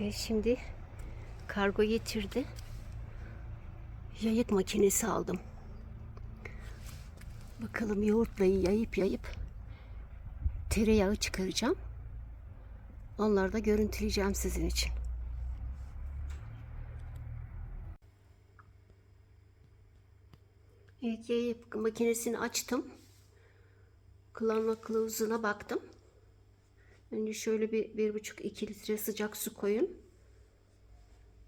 Ve şimdi kargo getirdi. Yayık makinesi aldım. Bakalım yoğurtla yayıp yayıp tereyağı çıkaracağım. Onları da görüntüleyeceğim sizin için. Evet yayıp makinesini açtım. Kullanma kılavuzuna baktım. Önce şöyle bir, bir buçuk iki litre sıcak su koyun.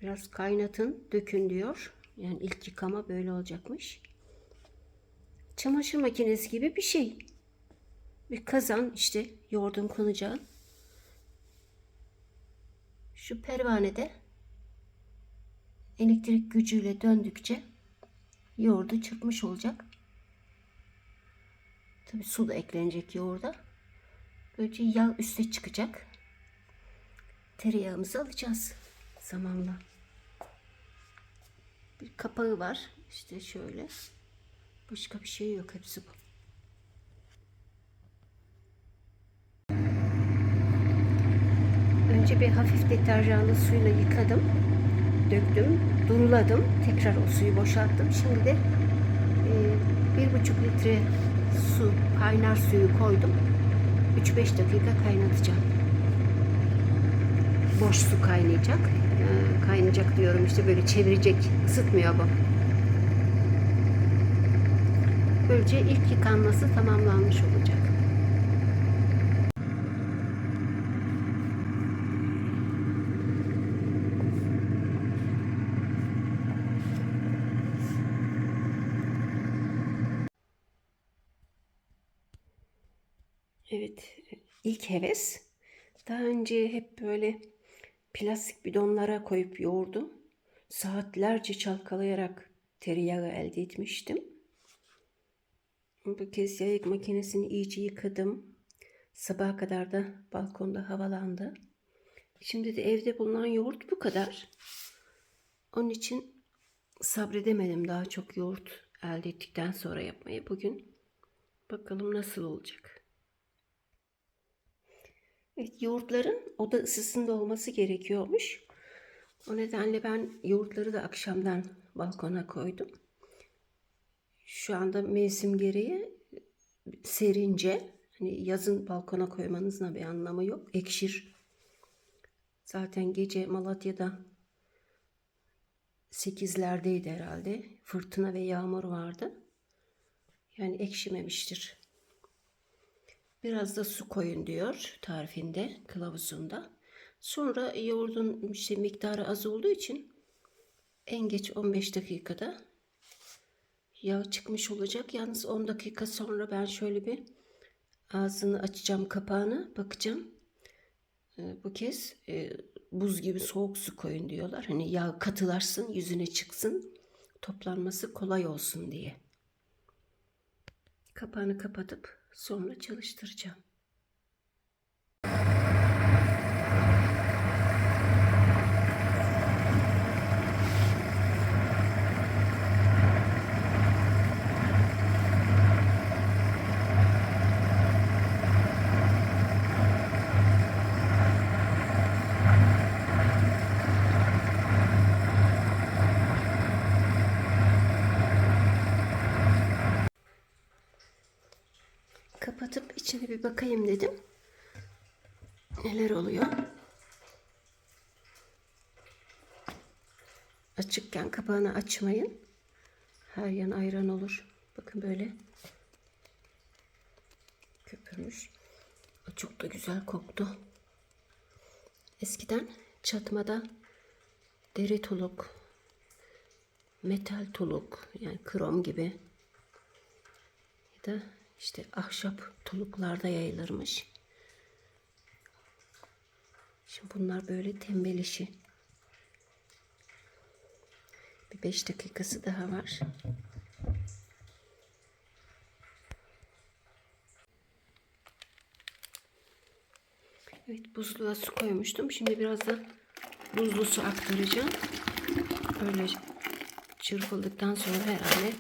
Biraz kaynatın, dökün diyor. Yani ilk yıkama böyle olacakmış. Çamaşır makinesi gibi bir şey. Bir kazan işte yoğurdun konacağı. Şu pervanede elektrik gücüyle döndükçe yoğurdu çırpmış olacak. Tabi su da eklenecek yoğurda. Böylece yağ üste çıkacak. Tereyağımızı alacağız zamanla. Bir kapağı var. İşte şöyle. Başka bir şey yok. Hepsi bu. Önce bir hafif deterjanlı suyla yıkadım. Döktüm. Duruladım. Tekrar o suyu boşalttım. Şimdi de e, bir buçuk litre su, kaynar suyu koydum. 3-5 dakika kaynatacağım. Boş su kaynayacak. Ee, kaynayacak diyorum işte böyle çevirecek. Isıtmıyor bu. Böylece ilk yıkanması tamamlanmış olacak. Evet, ilk heves. Daha önce hep böyle plastik bidonlara koyup yoğurdu. Saatlerce çalkalayarak tereyağı elde etmiştim. Bu kez yayık makinesini iyice yıkadım. Sabaha kadar da balkonda havalandı. Şimdi de evde bulunan yoğurt bu kadar. Onun için sabredemedim daha çok yoğurt elde ettikten sonra yapmayı bugün. Bakalım nasıl olacak. Evet, yoğurtların oda ısısında olması gerekiyormuş. O nedenle ben yoğurtları da akşamdan balkona koydum. Şu anda mevsim gereği serince hani yazın balkona koymanızın bir anlamı yok. Ekşir. Zaten gece Malatya'da 8'lerdeydi herhalde. Fırtına ve yağmur vardı. Yani ekşimemiştir. Biraz da su koyun diyor tarifinde, kılavuzunda. Sonra yoğurdun işte miktarı az olduğu için en geç 15 dakikada yağ çıkmış olacak. Yalnız 10 dakika sonra ben şöyle bir ağzını açacağım kapağını bakacağım. Ee, bu kez e, buz gibi soğuk su koyun diyorlar. Hani yağ katılarsın yüzüne çıksın toplanması kolay olsun diye. Kapağını kapatıp sonra çalıştıracağım. Kapatıp içine bir bakayım dedim. Neler oluyor? Açıkken kapağını açmayın. Her yan ayran olur. Bakın böyle köpürmüş. Çok da güzel koktu. Eskiden çatmada deri tuluk, metal tuluk yani krom gibi ya da işte ahşap tuluklarda yayılırmış. Şimdi bunlar böyle tembel işi. Bir beş dakikası daha var. Evet buzluğa su koymuştum. Şimdi biraz da buzlu su aktaracağım. Böyle çırpıldıktan sonra herhalde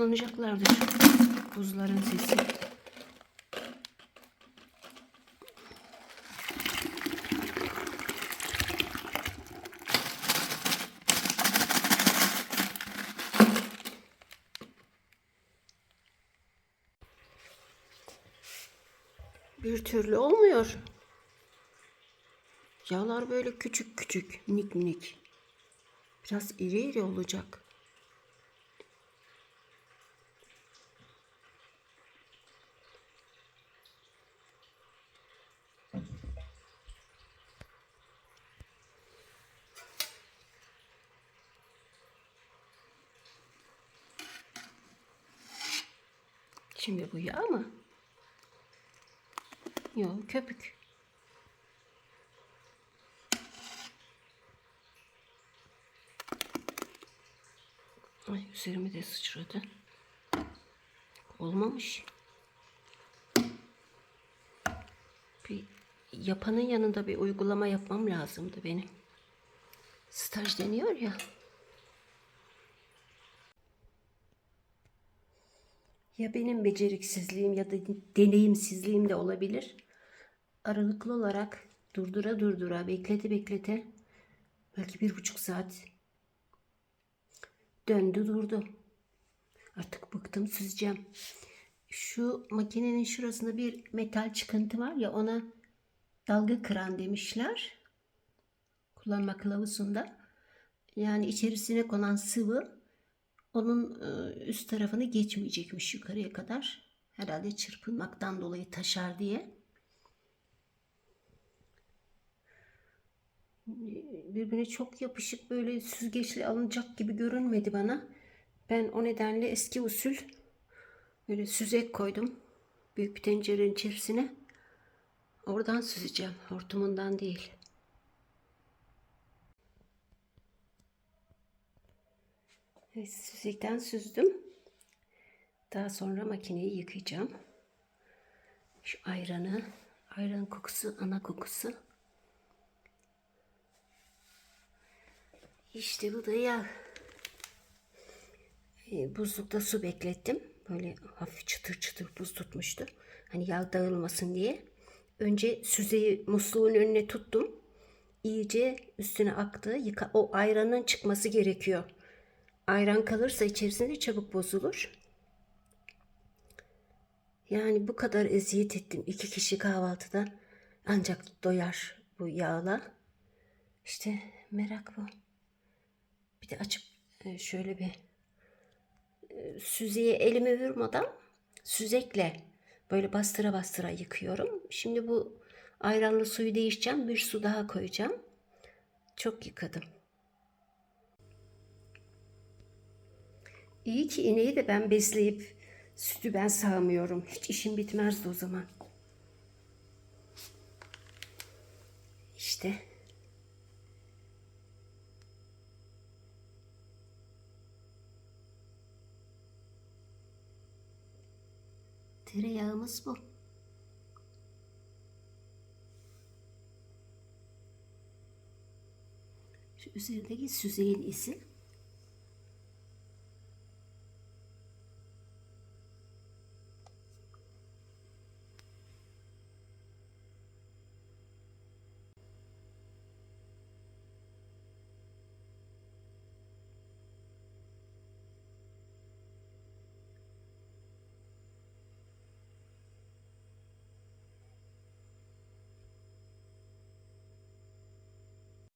kullanacaklardır. Buzların sesi. Bir türlü olmuyor. Yağlar böyle küçük küçük, minik minik. Biraz iri iri olacak. Şimdi bu yağ mı? Yok köpük. Ay üzerime de sıçradı. Olmamış. Bir yapanın yanında bir uygulama yapmam lazımdı benim. Staj deniyor ya. Ya benim beceriksizliğim ya da deneyimsizliğim de olabilir. Aralıklı olarak durdura durdura beklete beklete belki bir buçuk saat döndü durdu. Artık bıktım süzeceğim. Şu makinenin şurasında bir metal çıkıntı var ya ona dalga kıran demişler. Kullanma kılavuzunda. Yani içerisine konan sıvı onun üst tarafını geçmeyecekmiş yukarıya kadar. Herhalde çırpınmaktan dolayı taşar diye. Birbirine çok yapışık böyle süzgeçle alınacak gibi görünmedi bana. Ben o nedenle eski usul böyle süzek koydum. Büyük bir tencerenin içerisine. Oradan süzeceğim. Hortumundan değil. Evet, süzekten süzdüm. Daha sonra makineyi yıkayacağım. Şu ayranı, ayran kokusu, ana kokusu. İşte bu da yağ. Ee, buzlukta su beklettim. Böyle hafif çıtır çıtır buz tutmuştu. Hani yağ dağılmasın diye. Önce süzeyi musluğun önüne tuttum. İyice üstüne aktı. Yıka o ayranın çıkması gerekiyor. Ayran kalırsa içerisinde çabuk bozulur. Yani bu kadar eziyet ettim. iki kişi kahvaltıda ancak doyar bu yağla. İşte merak bu. Bir de açıp e, şöyle bir e, süzeye elimi vurmadan süzekle böyle bastıra bastıra yıkıyorum. Şimdi bu ayranlı suyu değişeceğim. Bir su daha koyacağım. Çok yıkadım. İyi ki ineği de ben besleyip sütü ben sağmıyorum. Hiç işim bitmezdi o zaman. İşte. Tereyağımız bu. Şu üzerindeki süzeyin isi